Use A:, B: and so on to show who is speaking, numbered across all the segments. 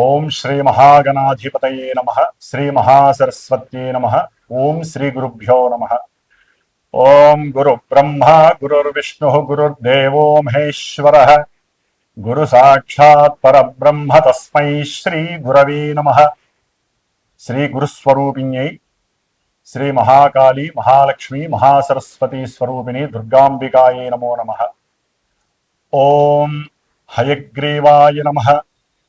A: ओम श्री महागणाधिपत नम श्री महासरस्वत नम ओं श्री गुरुभ्यो नम ओं गुरु ब्रह्म गुरुर्विष्णु गुरुर्देव महेश्वर गुरु साक्षात्पर ब्रह्म तस्म श्री गुरव नम श्री गुरुस्वूपिण श्री महाकाली महालक्ष्मी महासरस्वती स्वरूपिणी दुर्गाबिकाय नमो नम ओं हयग्रीवाय नम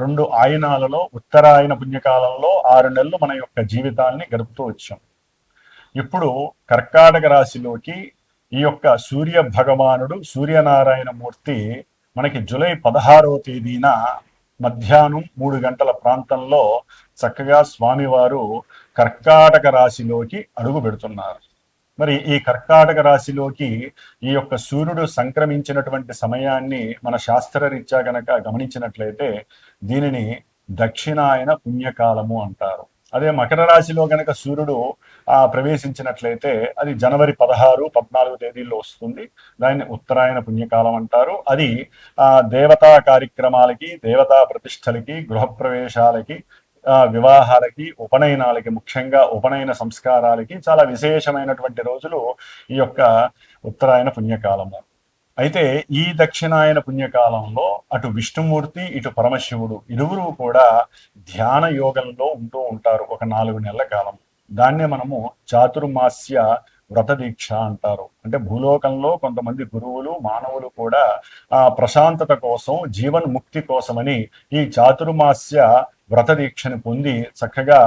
A: రెండు ఆయనాలలో ఉత్తరాయణ పుణ్యకాలంలో ఆరు నెలలు మన యొక్క జీవితాన్ని గడుపుతూ వచ్చాం ఇప్పుడు కర్కాటక రాశిలోకి ఈ యొక్క సూర్య భగవానుడు సూర్యనారాయణ మూర్తి మనకి జూలై పదహారవ తేదీన మధ్యాహ్నం మూడు గంటల ప్రాంతంలో చక్కగా స్వామివారు కర్కాటక రాశిలోకి అడుగు పెడుతున్నారు మరి ఈ కర్కాటక రాశిలోకి ఈ యొక్క సూర్యుడు సంక్రమించినటువంటి సమయాన్ని మన శాస్త్ర రీత్యా గనక గమనించినట్లయితే దీనిని దక్షిణాయన పుణ్యకాలము అంటారు అదే మకర రాశిలో గనక సూర్యుడు ఆ ప్రవేశించినట్లయితే అది జనవరి పదహారు పద్నాలుగు తేదీల్లో వస్తుంది దాన్ని ఉత్తరాయణ పుణ్యకాలం అంటారు అది ఆ దేవతా కార్యక్రమాలకి దేవతా ప్రతిష్టలకి గృహప్రవేశాలకి వివాహాలకి ఉపనయనాలకి ముఖ్యంగా ఉపనయన సంస్కారాలకి చాలా విశేషమైనటువంటి రోజులు ఈ యొక్క ఉత్తరాయణ పుణ్యకాలము అయితే ఈ దక్షిణాయన పుణ్యకాలంలో అటు విష్ణుమూర్తి ఇటు పరమశివుడు ఇరువురు కూడా ధ్యాన యోగంలో ఉంటూ ఉంటారు ఒక నాలుగు నెలల కాలం దాన్నే మనము చాతుర్మాస్య వ్రత దీక్ష అంటారు అంటే భూలోకంలో కొంతమంది గురువులు మానవులు కూడా ఆ ప్రశాంతత కోసం జీవన్ ముక్తి కోసమని ఈ చాతుర్మాస్య వ్రత దీక్షను పొంది చక్కగా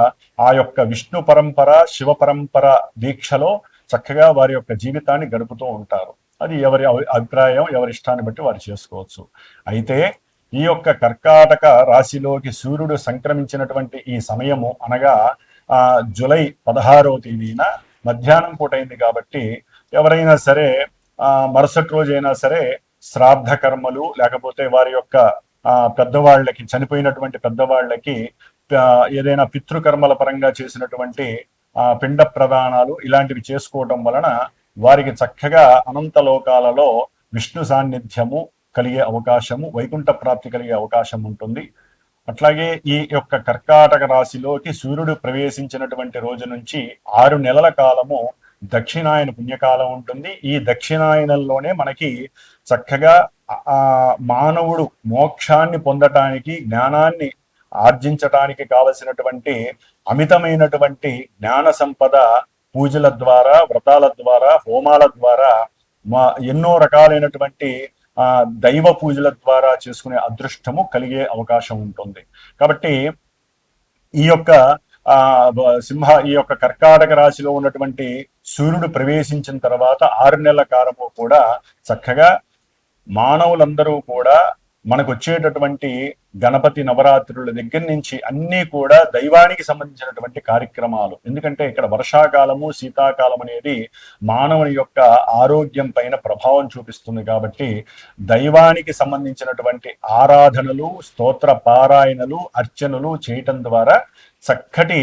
A: ఆ యొక్క విష్ణు పరంపర శివ పరంపర దీక్షలో చక్కగా వారి యొక్క జీవితాన్ని గడుపుతూ ఉంటారు అది ఎవరి అభిప్రాయం ఎవరి ఇష్టాన్ని బట్టి వారు చేసుకోవచ్చు అయితే ఈ యొక్క కర్కాటక రాశిలోకి సూర్యుడు సంక్రమించినటువంటి ఈ సమయము అనగా ఆ జులై పదహారవ తేదీన మధ్యాహ్నం పూట అయింది కాబట్టి ఎవరైనా సరే మరుసటి రోజైనా సరే శ్రాద్ధ కర్మలు లేకపోతే వారి యొక్క పెద్దవాళ్ళకి చనిపోయినటువంటి పెద్దవాళ్ళకి ఏదైనా పితృకర్మల పరంగా చేసినటువంటి ఆ పిండ ప్రదానాలు ఇలాంటివి చేసుకోవటం వలన వారికి చక్కగా అనంత లోకాలలో విష్ణు సాన్నిధ్యము కలిగే అవకాశము వైకుంఠ ప్రాప్తి కలిగే అవకాశం ఉంటుంది అట్లాగే ఈ యొక్క కర్కాటక రాశిలోకి సూర్యుడు ప్రవేశించినటువంటి రోజు నుంచి ఆరు నెలల కాలము దక్షిణాయన పుణ్యకాలం ఉంటుంది ఈ దక్షిణాయనంలోనే మనకి చక్కగా మానవుడు మోక్షాన్ని పొందటానికి జ్ఞానాన్ని ఆర్జించటానికి కావలసినటువంటి అమితమైనటువంటి జ్ఞాన సంపద పూజల ద్వారా వ్రతాల ద్వారా హోమాల ద్వారా మా ఎన్నో రకాలైనటువంటి ఆ దైవ పూజల ద్వారా చేసుకునే అదృష్టము కలిగే అవకాశం ఉంటుంది కాబట్టి ఈ యొక్క ఆ సింహ ఈ యొక్క కర్కాటక రాశిలో ఉన్నటువంటి సూర్యుడు ప్రవేశించిన తర్వాత ఆరు నెలల కాలము కూడా చక్కగా మానవులందరూ కూడా మనకు వచ్చేటటువంటి గణపతి నవరాత్రుల దగ్గర నుంచి అన్నీ కూడా దైవానికి సంబంధించినటువంటి కార్యక్రమాలు ఎందుకంటే ఇక్కడ వర్షాకాలము శీతాకాలం అనేది మానవుని యొక్క ఆరోగ్యం పైన ప్రభావం చూపిస్తుంది కాబట్టి దైవానికి సంబంధించినటువంటి ఆరాధనలు స్తోత్ర పారాయణలు అర్చనలు చేయటం ద్వారా చక్కటి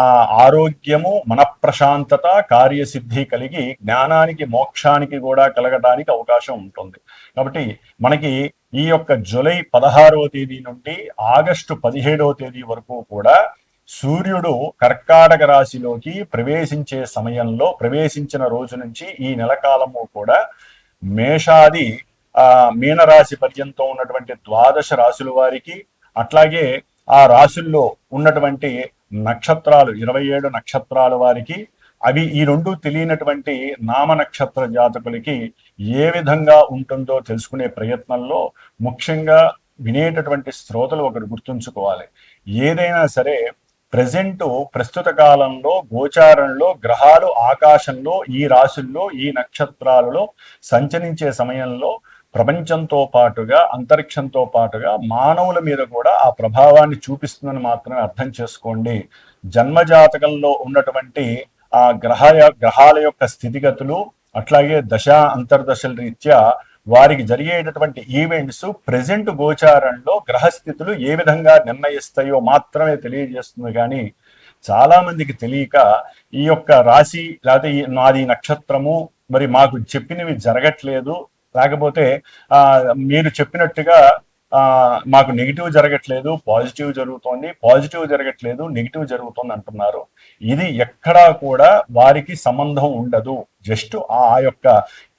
A: ఆ ఆరోగ్యము మనప్రశాంతత కార్యసిద్ధి కలిగి జ్ఞానానికి మోక్షానికి కూడా కలగడానికి అవకాశం ఉంటుంది కాబట్టి మనకి ఈ యొక్క జులై పదహారవ తేదీ నుండి ఆగస్టు పదిహేడవ తేదీ వరకు కూడా సూర్యుడు కర్కాటక రాశిలోకి ప్రవేశించే సమయంలో ప్రవేశించిన రోజు నుంచి ఈ నెల కాలము కూడా మేషాది ఆ మీనరాశి పర్యంతం ఉన్నటువంటి ద్వాదశ రాశుల వారికి అట్లాగే ఆ రాశుల్లో ఉన్నటువంటి నక్షత్రాలు ఇరవై ఏడు నక్షత్రాల వారికి అవి ఈ రెండు తెలియనటువంటి నామ నక్షత్ర జాతకులకి ఏ విధంగా ఉంటుందో తెలుసుకునే ప్రయత్నంలో ముఖ్యంగా వినేటటువంటి శ్రోతలు ఒకరు గుర్తుంచుకోవాలి ఏదైనా సరే ప్రజెంట్ ప్రస్తుత కాలంలో గోచారంలో గ్రహాలు ఆకాశంలో ఈ రాశుల్లో ఈ నక్షత్రాలలో సంచరించే సమయంలో ప్రపంచంతో పాటుగా అంతరిక్షంతో పాటుగా మానవుల మీద కూడా ఆ ప్రభావాన్ని చూపిస్తుందని మాత్రమే అర్థం చేసుకోండి జన్మజాతకంలో ఉన్నటువంటి ఆ గ్రహ గ్రహాల యొక్క స్థితిగతులు అట్లాగే దశ అంతర్దశల రీత్యా వారికి జరిగేటటువంటి ఈవెంట్స్ ప్రజెంట్ గోచారంలో గ్రహస్థితులు ఏ విధంగా నిర్ణయిస్తాయో మాత్రమే తెలియజేస్తుంది కానీ చాలా మందికి తెలియక ఈ యొక్క రాశి లేకపోతే నాది నక్షత్రము మరి మాకు చెప్పినవి జరగట్లేదు లేకపోతే మీరు చెప్పినట్టుగా మాకు నెగిటివ్ జరగట్లేదు పాజిటివ్ జరుగుతోంది పాజిటివ్ జరగట్లేదు నెగిటివ్ జరుగుతోంది అంటున్నారు ఇది ఎక్కడా కూడా వారికి సంబంధం ఉండదు జస్ట్ ఆ యొక్క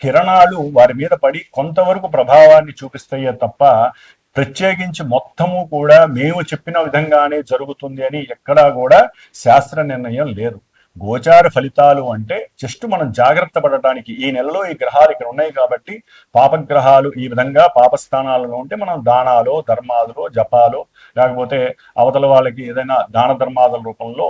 A: కిరణాలు వారి మీద పడి కొంతవరకు ప్రభావాన్ని చూపిస్తాయే తప్ప ప్రత్యేకించి మొత్తము కూడా మేము చెప్పిన విధంగానే జరుగుతుంది అని ఎక్కడా కూడా శాస్త్ర నిర్ణయం లేదు గోచార ఫలితాలు అంటే జస్ట్ మనం జాగ్రత్త పడటానికి ఈ నెలలో ఈ గ్రహాలు ఇక్కడ ఉన్నాయి కాబట్టి పాపగ్రహాలు ఈ విధంగా పాపస్థానాలలో ఉంటే మనం దానాలో ధర్మాదులో జపాలు లేకపోతే అవతల వాళ్ళకి ఏదైనా దాన ధర్మాదుల రూపంలో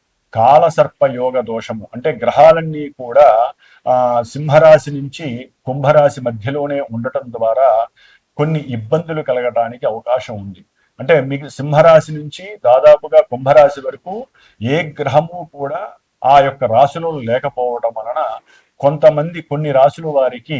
A: కాలసర్పయోగ దోషము అంటే గ్రహాలన్నీ కూడా ఆ సింహరాశి నుంచి కుంభరాశి మధ్యలోనే ఉండటం ద్వారా కొన్ని ఇబ్బందులు కలగటానికి అవకాశం ఉంది అంటే మీకు సింహరాశి నుంచి దాదాపుగా కుంభరాశి వరకు ఏ గ్రహము కూడా ఆ యొక్క రాశిలో లేకపోవడం వలన కొంతమంది కొన్ని రాశుల వారికి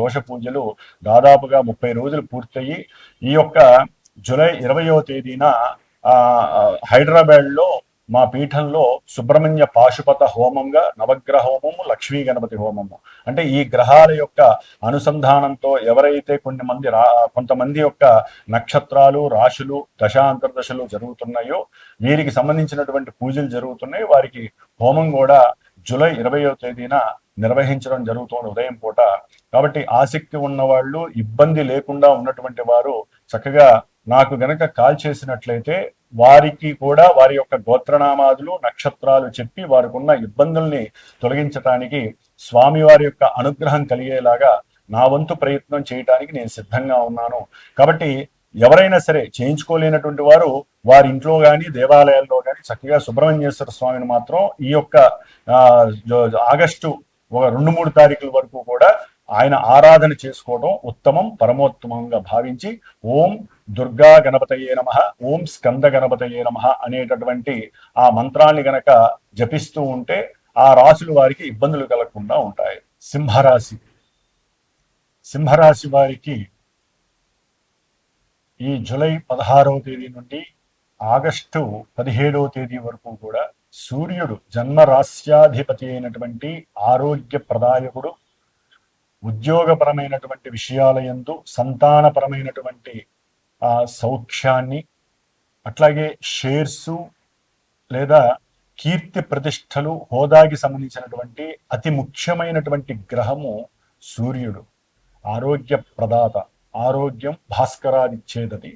A: దోష పూజలు దాదాపుగా ముప్పై రోజులు పూర్తయి ఈ యొక్క జూలై ఇరవయో తేదీన హైదరాబాద్లో మా పీఠంలో సుబ్రహ్మణ్య పాశుపత హోమంగా నవగ్రహ హోమము లక్ష్మీ గణపతి హోమము అంటే ఈ గ్రహాల యొక్క అనుసంధానంతో ఎవరైతే కొన్ని మంది రా కొంతమంది యొక్క నక్షత్రాలు రాశులు దశాంతర్దశలు జరుగుతున్నాయో వీరికి సంబంధించినటువంటి పూజలు జరుగుతున్నాయి వారికి హోమం కూడా జూలై ఇరవయో తేదీన నిర్వహించడం జరుగుతుంది ఉదయం పూట కాబట్టి ఆసక్తి ఉన్నవాళ్ళు ఇబ్బంది లేకుండా ఉన్నటువంటి వారు చక్కగా నాకు గనక కాల్ చేసినట్లయితే వారికి కూడా వారి యొక్క గోత్రనామాదులు నక్షత్రాలు చెప్పి వారికి ఉన్న ఇబ్బందుల్ని తొలగించటానికి వారి యొక్క అనుగ్రహం కలిగేలాగా నా వంతు ప్రయత్నం చేయటానికి నేను సిద్ధంగా ఉన్నాను కాబట్టి ఎవరైనా సరే చేయించుకోలేనటువంటి వారు వారి ఇంట్లో కానీ దేవాలయాల్లో కానీ చక్కగా సుబ్రహ్మణ్యేశ్వర స్వామిని మాత్రం ఈ యొక్క ఆగస్టు ఒక రెండు మూడు తారీఖుల వరకు కూడా ఆయన ఆరాధన చేసుకోవడం ఉత్తమం పరమోత్తమంగా భావించి ఓం దుర్గా గణపతయ్యే నమ ఓం స్కంద గణపతయే నమ అనేటటువంటి ఆ మంత్రాన్ని గనక జపిస్తూ ఉంటే ఆ రాశులు వారికి ఇబ్బందులు కలగకుండా ఉంటాయి సింహరాశి సింహరాశి వారికి ఈ జూలై పదహారవ తేదీ నుండి ఆగస్టు పదిహేడవ తేదీ వరకు కూడా సూర్యుడు జన్మరాస్యాధిపతి అయినటువంటి ఆరోగ్య ప్రదాయకుడు ఉద్యోగపరమైనటువంటి విషయాలయందు సంతానపరమైనటువంటి ఆ సౌఖ్యాన్ని అట్లాగే షేర్సు లేదా కీర్తి ప్రతిష్టలు హోదాకి సంబంధించినటువంటి అతి ముఖ్యమైనటువంటి గ్రహము సూర్యుడు ఆరోగ్య ప్రదాత ఆరోగ్యం భాస్కరానిచ్చేదది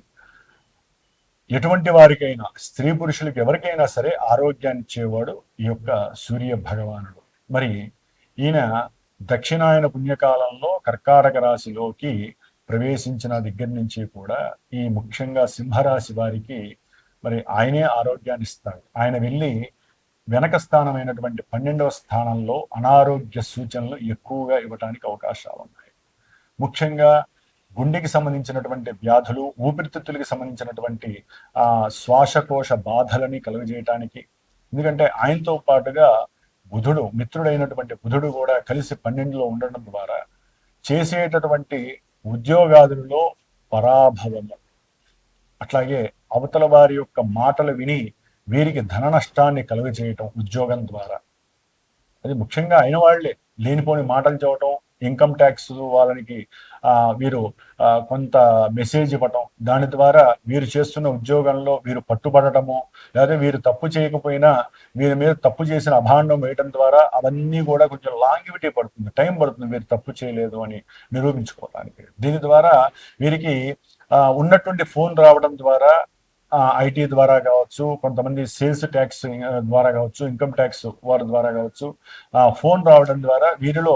A: ఎటువంటి వారికైనా స్త్రీ పురుషులకు ఎవరికైనా సరే ఆరోగ్యాన్ని ఇచ్చేవాడు ఈ యొక్క సూర్య భగవానుడు మరి ఈయన దక్షిణాయన పుణ్యకాలంలో కర్కాటక రాశిలోకి ప్రవేశించిన దగ్గర నుంచి కూడా ఈ ముఖ్యంగా సింహరాశి వారికి మరి ఆయనే ఆరోగ్యాన్ని ఇస్తాడు ఆయన వెళ్ళి వెనక స్థానమైనటువంటి పన్నెండవ స్థానంలో అనారోగ్య సూచనలు ఎక్కువగా ఇవ్వటానికి అవకాశాలు ఉన్నాయి ముఖ్యంగా గుండెకి సంబంధించినటువంటి వ్యాధులు ఊపిరితిత్తులకి సంబంధించినటువంటి ఆ శ్వాసకోశ బాధలని కలుగజేయటానికి ఎందుకంటే ఆయనతో పాటుగా బుధుడు మిత్రుడైనటువంటి బుధుడు కూడా కలిసి పన్నెండులో ఉండడం ద్వారా చేసేటటువంటి ఉద్యోగాదులలో పరాభవము అట్లాగే అవతల వారి యొక్క మాటలు విని వీరికి ధన నష్టాన్ని కలుగజేయటం ఉద్యోగం ద్వారా అది ముఖ్యంగా అయిన వాళ్లే లేనిపోని మాటలు చూడటం ఇన్కమ్ ట్యాక్స్ వాళ్ళకి మీరు కొంత మెసేజ్ ఇవ్వటం దాని ద్వారా మీరు చేస్తున్న ఉద్యోగంలో మీరు పట్టుబడటము లేదా మీరు తప్పు చేయకపోయినా మీరు మీద తప్పు చేసిన అభాండం వేయటం ద్వారా అవన్నీ కూడా కొంచెం లాంగివిటీ పడుతుంది టైం పడుతుంది మీరు తప్పు చేయలేదు అని నిరూపించుకోవడానికి దీని ద్వారా వీరికి ఉన్నటువంటి ఫోన్ రావడం ద్వారా ఐటీ ద్వారా కావచ్చు కొంతమంది సేల్స్ ట్యాక్స్ ద్వారా కావచ్చు ఇన్కమ్ ట్యాక్స్ వారి ద్వారా కావచ్చు ఫోన్ రావడం ద్వారా వీరిలో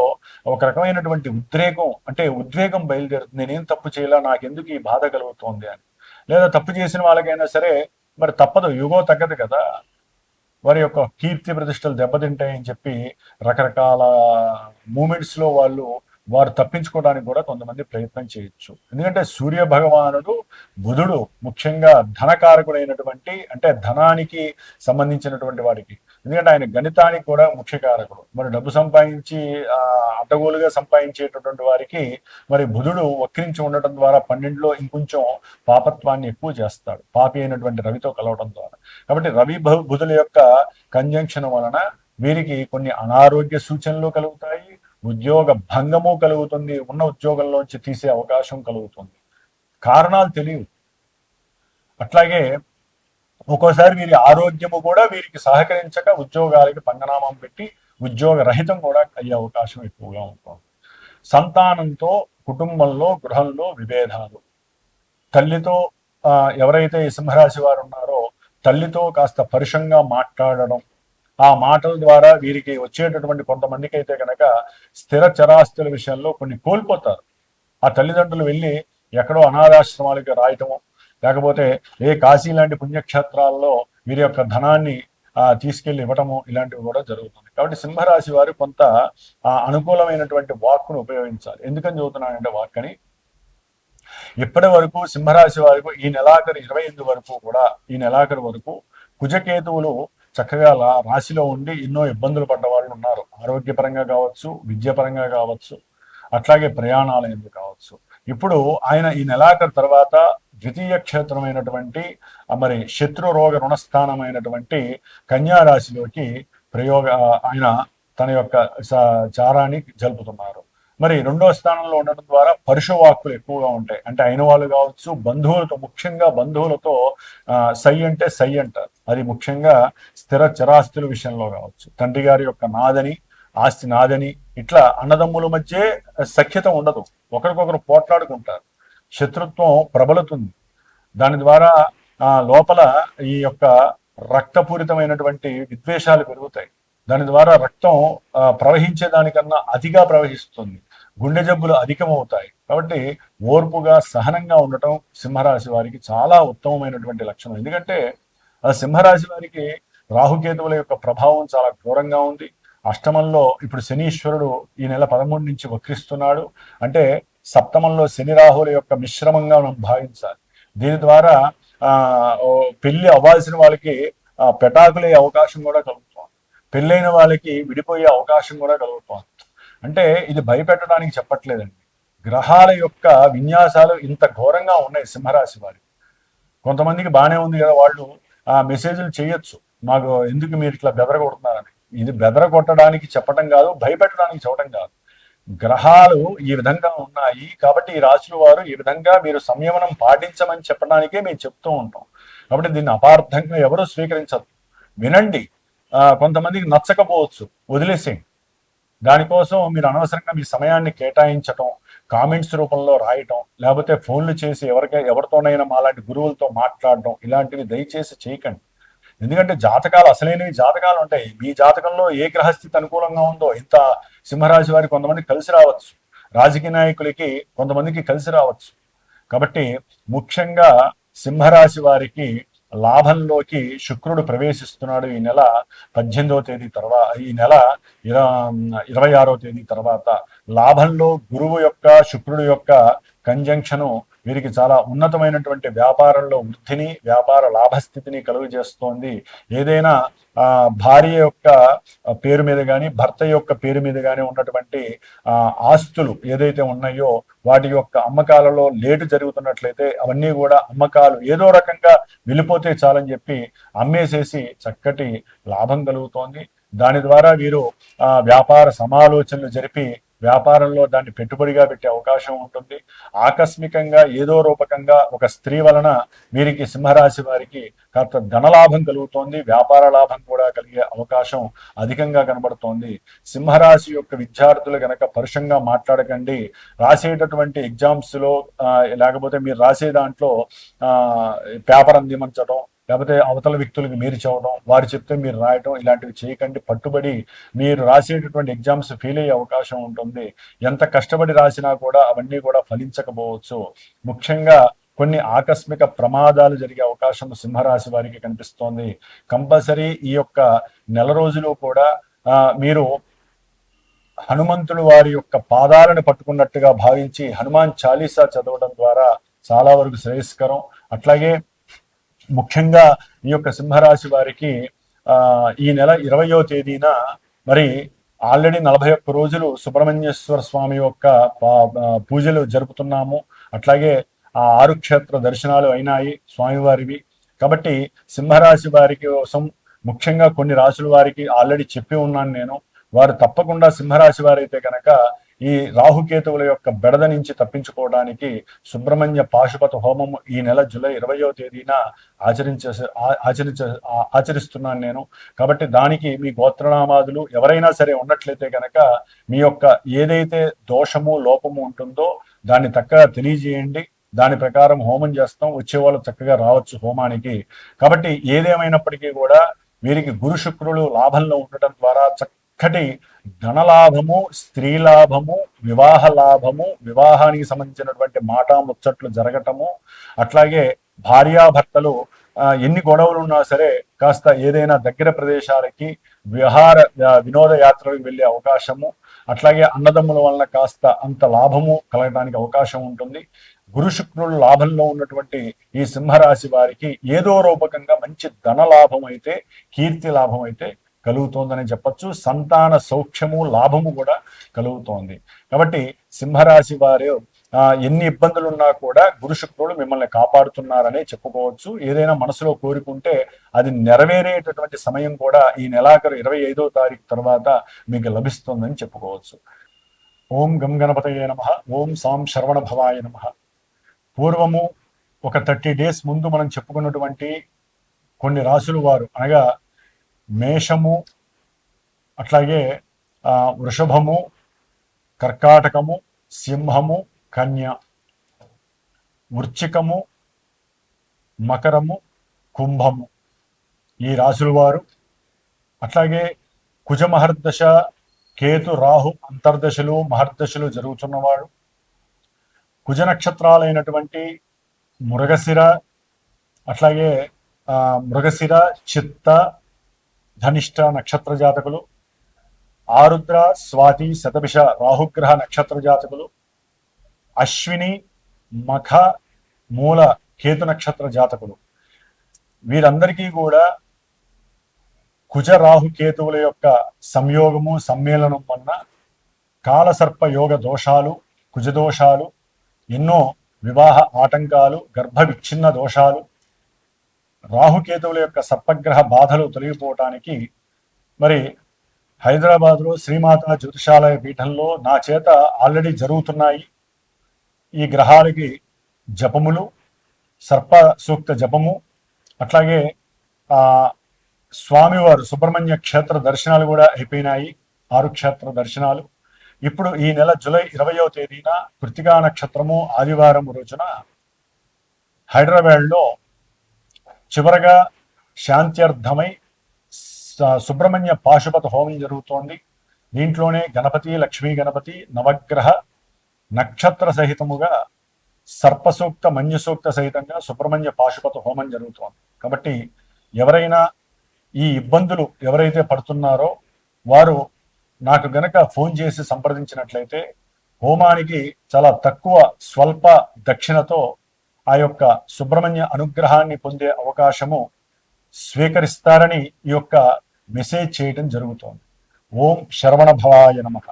A: ఒక రకమైనటువంటి ఉద్రేకం అంటే ఉద్వేగం బయలుదేరుతుంది నేనేం తప్పు చేయాలా నాకెందుకు ఈ బాధ కలుగుతోంది అని లేదా తప్పు చేసిన వాళ్ళకైనా సరే మరి తప్పదు యుగో తగ్గదు కదా వారి యొక్క కీర్తి ప్రతిష్టలు దెబ్బతింటాయని చెప్పి రకరకాల మూమెంట్స్లో వాళ్ళు వారు తప్పించుకోవడానికి కూడా కొంతమంది ప్రయత్నం చేయొచ్చు ఎందుకంటే సూర్య భగవానుడు బుధుడు ముఖ్యంగా ధనకారకుడైనటువంటి అంటే ధనానికి సంబంధించినటువంటి వారికి ఎందుకంటే ఆయన గణితానికి కూడా ముఖ్య కారకుడు మరి డబ్బు సంపాదించి అడ్డగోలుగా సంపాదించేటటువంటి వారికి మరి బుధుడు వక్రించి ఉండటం ద్వారా పన్నెండులో ఇంకొంచెం పాపత్వాన్ని ఎక్కువ చేస్తాడు పాపి అయినటువంటి రవితో కలవడం ద్వారా కాబట్టి రవి బుధుల యొక్క కంజంక్షన్ వలన వీరికి కొన్ని అనారోగ్య సూచనలు కలుగుతాయి ఉద్యోగ భంగము కలుగుతుంది ఉన్న ఉద్యోగంలోంచి తీసే అవకాశం కలుగుతుంది కారణాలు తెలియవు అట్లాగే ఒక్కోసారి వీరి ఆరోగ్యము కూడా వీరికి సహకరించక ఉద్యోగాలకి పంగనామం పెట్టి ఉద్యోగ రహితం కూడా అయ్యే అవకాశం ఎక్కువగా ఉంటుంది సంతానంతో కుటుంబంలో గృహంలో విభేదాలు తల్లితో ఎవరైతే ఈ సింహరాశి వారు ఉన్నారో తల్లితో కాస్త పరుషంగా మాట్లాడడం ఆ మాటల ద్వారా వీరికి వచ్చేటటువంటి కొంతమందికి అయితే కనుక స్థిర చరాస్తుల విషయంలో కొన్ని కోల్పోతారు ఆ తల్లిదండ్రులు వెళ్ళి ఎక్కడో అనాథాశ్రమాలకి రాయటము లేకపోతే ఏ కాశీ లాంటి పుణ్యక్షేత్రాల్లో వీరి యొక్క ధనాన్ని తీసుకెళ్లి ఇవ్వటము ఇలాంటివి కూడా జరుగుతుంది కాబట్టి సింహరాశి వారు కొంత అనుకూలమైనటువంటి వాక్ను ఉపయోగించాలి ఎందుకని చదువుతున్నానంటే అని ఇప్పటి వరకు సింహరాశి వారికి ఈ నెలాఖరు ఇరవై ఎనిమిది వరకు కూడా ఈ నెలాఖరు వరకు కుజకేతువులు చక్కగా రాశిలో ఉండి ఎన్నో ఇబ్బందులు పడ్డ వాళ్ళు ఉన్నారు ఆరోగ్యపరంగా కావచ్చు విద్యాపరంగా కావచ్చు అట్లాగే ప్రయాణాల ఎందుకు కావచ్చు ఇప్పుడు ఆయన ఈ నెలాఖరు తర్వాత ద్వితీయ క్షేత్రమైనటువంటి మరి శత్రు రోగ రుణస్థానమైనటువంటి కన్యారాశిలోకి ప్రయోగ ఆయన తన యొక్క చారాన్ని జలుపుతున్నారు మరి రెండో స్థానంలో ఉండడం ద్వారా వాక్కులు ఎక్కువగా ఉంటాయి అంటే అయిన వాళ్ళు కావచ్చు బంధువులతో ముఖ్యంగా బంధువులతో సై అంటే సై అంటారు అది ముఖ్యంగా స్థిర చరాస్తుల విషయంలో కావచ్చు తండ్రి గారి యొక్క నాదని ఆస్తి నాదని ఇట్లా అన్నదమ్ముల మధ్య సఖ్యత ఉండదు ఒకరికొకరు పోట్లాడుకుంటారు శత్రుత్వం ప్రబలుతుంది దాని ద్వారా ఆ లోపల ఈ యొక్క రక్తపూరితమైనటువంటి విద్వేషాలు పెరుగుతాయి దాని ద్వారా రక్తం ప్రవహించే దానికన్నా అతిగా ప్రవహిస్తుంది గుండె జబ్బులు అధికమవుతాయి కాబట్టి ఓర్పుగా సహనంగా ఉండటం సింహరాశి వారికి చాలా ఉత్తమమైనటువంటి లక్షణం ఎందుకంటే ఆ సింహరాశి వారికి రాహుకేతువుల యొక్క ప్రభావం చాలా ఘోరంగా ఉంది అష్టమంలో ఇప్పుడు శనీశ్వరుడు ఈ నెల పదమూడు నుంచి వక్రిస్తున్నాడు అంటే సప్తమంలో శని రాహుల యొక్క మిశ్రమంగా మనం భావించాలి దీని ద్వారా ఆ పెళ్లి అవ్వాల్సిన వాళ్ళకి పెటాకులయ్యే అవకాశం కూడా కలుగుతోంది పెళ్ళైన వాళ్ళకి విడిపోయే అవకాశం కూడా కలుగుతోంది అంటే ఇది భయపెట్టడానికి చెప్పట్లేదండి గ్రహాల యొక్క విన్యాసాలు ఇంత ఘోరంగా ఉన్నాయి సింహరాశి వారి కొంతమందికి బాగానే ఉంది కదా వాళ్ళు ఆ మెసేజ్లు చేయొచ్చు నాకు ఎందుకు మీరు ఇట్లా బెదర కొడుతున్నారని ఇది బెదర కొట్టడానికి చెప్పడం కాదు భయపెట్టడానికి చెప్పడం కాదు గ్రహాలు ఈ విధంగా ఉన్నాయి కాబట్టి ఈ రాశుల వారు ఈ విధంగా మీరు సంయమనం పాటించమని చెప్పడానికే మేము చెప్తూ ఉంటాం కాబట్టి దీన్ని అపార్థంగా ఎవరూ స్వీకరించదు వినండి కొంతమందికి నచ్చకపోవచ్చు వదిలేసేయండి దానికోసం మీరు అనవసరంగా మీ సమయాన్ని కేటాయించటం కామెంట్స్ రూపంలో రాయటం లేకపోతే ఫోన్లు చేసి ఎవరికై ఎవరితోనైనా అలాంటి గురువులతో మాట్లాడడం ఇలాంటివి దయచేసి చేయకండి ఎందుకంటే జాతకాలు అసలైనవి జాతకాలు ఉంటాయి మీ జాతకంలో ఏ గ్రహస్థితి అనుకూలంగా ఉందో ఇంత సింహరాశి వారికి కొంతమంది కలిసి రావచ్చు రాజకీయ నాయకులకి కొంతమందికి కలిసి రావచ్చు కాబట్టి ముఖ్యంగా సింహరాశి వారికి లాభంలోకి శుక్రుడు ప్రవేశిస్తున్నాడు ఈ నెల పద్దెనిమిదవ తేదీ తర్వాత ఈ నెల ఇరవై ఆరో తేదీ తర్వాత లాభంలో గురువు యొక్క శుక్రుడు యొక్క కంజంక్షను వీరికి చాలా ఉన్నతమైనటువంటి వ్యాపారంలో వృద్ధిని వ్యాపార లాభస్థితిని కలుగజేస్తోంది ఏదైనా భార్య యొక్క పేరు మీద కానీ భర్త యొక్క పేరు మీద కానీ ఉన్నటువంటి ఆస్తులు ఏదైతే ఉన్నాయో వాటి యొక్క అమ్మకాలలో లేటు జరుగుతున్నట్లయితే అవన్నీ కూడా అమ్మకాలు ఏదో రకంగా వెళ్ళిపోతే చాలని చెప్పి అమ్మేసేసి చక్కటి లాభం కలుగుతోంది దాని ద్వారా వీరు ఆ వ్యాపార సమాలోచనలు జరిపి వ్యాపారంలో దాన్ని పెట్టుబడిగా పెట్టే అవకాశం ఉంటుంది ఆకస్మికంగా ఏదో రూపకంగా ఒక స్త్రీ వలన వీరికి సింహరాశి వారికి కాస్త ధనలాభం కలుగుతోంది వ్యాపార లాభం కూడా కలిగే అవకాశం అధికంగా కనబడుతోంది సింహరాశి యొక్క విద్యార్థులు గనక పరుషంగా మాట్లాడకండి రాసేటటువంటి ఎగ్జామ్స్లో లేకపోతే మీరు రాసే దాంట్లో పేపర్ అందిమంచడం లేకపోతే అవతల వ్యక్తులకు మీరు చదవడం వారు చెప్తే మీరు రాయటం ఇలాంటివి చేయకండి పట్టుబడి మీరు రాసేటటువంటి ఎగ్జామ్స్ ఫెయిల్ అయ్యే అవకాశం ఉంటుంది ఎంత కష్టపడి రాసినా కూడా అవన్నీ కూడా ఫలించకపోవచ్చు ముఖ్యంగా కొన్ని ఆకస్మిక ప్రమాదాలు జరిగే అవకాశం సింహరాశి వారికి కనిపిస్తోంది కంపల్సరీ ఈ యొక్క నెల రోజులు కూడా మీరు హనుమంతుడు వారి యొక్క పాదాలను పట్టుకున్నట్టుగా భావించి హనుమాన్ చాలీసా చదవడం ద్వారా చాలా వరకు శ్రేయస్కరం అట్లాగే ముఖ్యంగా ఈ యొక్క సింహరాశి వారికి ఈ నెల ఇరవయో తేదీన మరి ఆల్రెడీ నలభై ఒక్క రోజులు సుబ్రహ్మణ్యేశ్వర స్వామి యొక్క పూజలు జరుపుతున్నాము అట్లాగే ఆ ఆరు క్షేత్ర దర్శనాలు అయినాయి స్వామివారివి కాబట్టి సింహరాశి వారికి కోసం ముఖ్యంగా కొన్ని రాశుల వారికి ఆల్రెడీ చెప్పి ఉన్నాను నేను వారు తప్పకుండా సింహరాశి వారైతే కనుక ఈ రాహుకేతువుల యొక్క బెడద నుంచి తప్పించుకోవడానికి సుబ్రహ్మణ్య పాశుపత హోమం ఈ నెల జూలై ఇరవయో తేదీన ఆచరించే ఆచరించ ఆచరిస్తున్నాను నేను కాబట్టి దానికి మీ గోత్రనామాదులు ఎవరైనా సరే ఉన్నట్లయితే కనుక మీ యొక్క ఏదైతే దోషము లోపము ఉంటుందో దాన్ని చక్కగా తెలియజేయండి దాని ప్రకారం హోమం చేస్తాం వచ్చే వాళ్ళు చక్కగా రావచ్చు హోమానికి కాబట్టి ఏదేమైనప్పటికీ కూడా వీరికి గురు శుక్రులు లాభంలో ఉండటం ద్వారా చక్క ఒక్కటి ధనలాభము స్త్రీ లాభము వివాహ లాభము వివాహానికి సంబంధించినటువంటి మాట ముచ్చట్లు జరగటము అట్లాగే భార్యాభర్తలు ఎన్ని గొడవలు ఉన్నా సరే కాస్త ఏదైనా దగ్గర ప్రదేశాలకి విహార వినోద యాత్రలకు వెళ్ళే అవకాశము అట్లాగే అన్నదమ్ముల వలన కాస్త అంత లాభము కలగడానికి అవకాశం ఉంటుంది గురు లాభంలో ఉన్నటువంటి ఈ సింహరాశి వారికి ఏదో రూపకంగా మంచి ధన లాభం అయితే కీర్తి లాభం అయితే కలుగుతోందని చెప్పచ్చు సంతాన సౌఖ్యము లాభము కూడా కలుగుతోంది కాబట్టి సింహరాశి వారు ఎన్ని ఇబ్బందులు ఉన్నా కూడా గురు శుక్రుడు మిమ్మల్ని కాపాడుతున్నారనే చెప్పుకోవచ్చు ఏదైనా మనసులో కోరుకుంటే అది నెరవేరేటటువంటి సమయం కూడా ఈ నెలాఖరు ఇరవై ఐదో తారీఖు తర్వాత మీకు లభిస్తుందని చెప్పుకోవచ్చు ఓం గం గణపతయే నమ ఓం సాం శ్రవణ భవాయ నమ పూర్వము ఒక థర్టీ డేస్ ముందు మనం చెప్పుకున్నటువంటి కొన్ని రాసులు వారు అనగా మేషము అట్లాగే వృషభము కర్కాటకము సింహము కన్య వృచ్చికము మకరము కుంభము ఈ రాశుల వారు అట్లాగే కుజమహర్దశ కేతు రాహు అంతర్దశలు మహర్దశలు జరుగుతున్నవాడు కుజ నక్షత్రాలైనటువంటి మృగశిర అట్లాగే మృగశిర చిత్త ధనిష్ట నక్షత్ర జాతకులు ఆరుద్ర స్వాతి శతభిష రాహుగ్రహ నక్షత్ర జాతకులు అశ్విని మఖ మూల కేతు నక్షత్ర జాతకులు వీరందరికీ కూడా కుజ రాహుకేతువుల యొక్క సంయోగము సమ్మేళనం వలన కాలసర్ప యోగ దోషాలు కుజదోషాలు ఎన్నో వివాహ ఆటంకాలు గర్భ విచ్ఛిన్న దోషాలు రాహుకేతువుల యొక్క సప్తగ్రహ బాధలు తొలగిపోవటానికి మరి హైదరాబాద్లో శ్రీమాత జ్యోతిషాలయ పీఠంలో నా చేత ఆల్రెడీ జరుగుతున్నాయి ఈ గ్రహాలకి జపములు సర్ప సూక్త జపము అట్లాగే స్వామివారు సుబ్రహ్మణ్య క్షేత్ర దర్శనాలు కూడా అయిపోయినాయి ఆరు క్షేత్ర దర్శనాలు ఇప్పుడు ఈ నెల జూలై ఇరవయో తేదీన కృతికా నక్షత్రము ఆదివారం రోజున హైదరాబాద్లో చివరగా శాంత్యర్థమై సుబ్రహ్మణ్య పాశుపత హోమం జరుగుతోంది దీంట్లోనే గణపతి లక్ష్మీ గణపతి నవగ్రహ నక్షత్ర సహితముగా సర్పసూక్త మంజుసూక్త సహితంగా సుబ్రహ్మణ్య పాశుపత హోమం జరుగుతోంది కాబట్టి ఎవరైనా ఈ ఇబ్బందులు ఎవరైతే పడుతున్నారో వారు నాకు గనక ఫోన్ చేసి సంప్రదించినట్లయితే హోమానికి చాలా తక్కువ స్వల్ప దక్షిణతో ఆ యొక్క సుబ్రహ్మణ్య అనుగ్రహాన్ని పొందే అవకాశము స్వీకరిస్తారని ఈ యొక్క మెసేజ్ చేయటం జరుగుతోంది ఓం శరవణ భవాయ నమ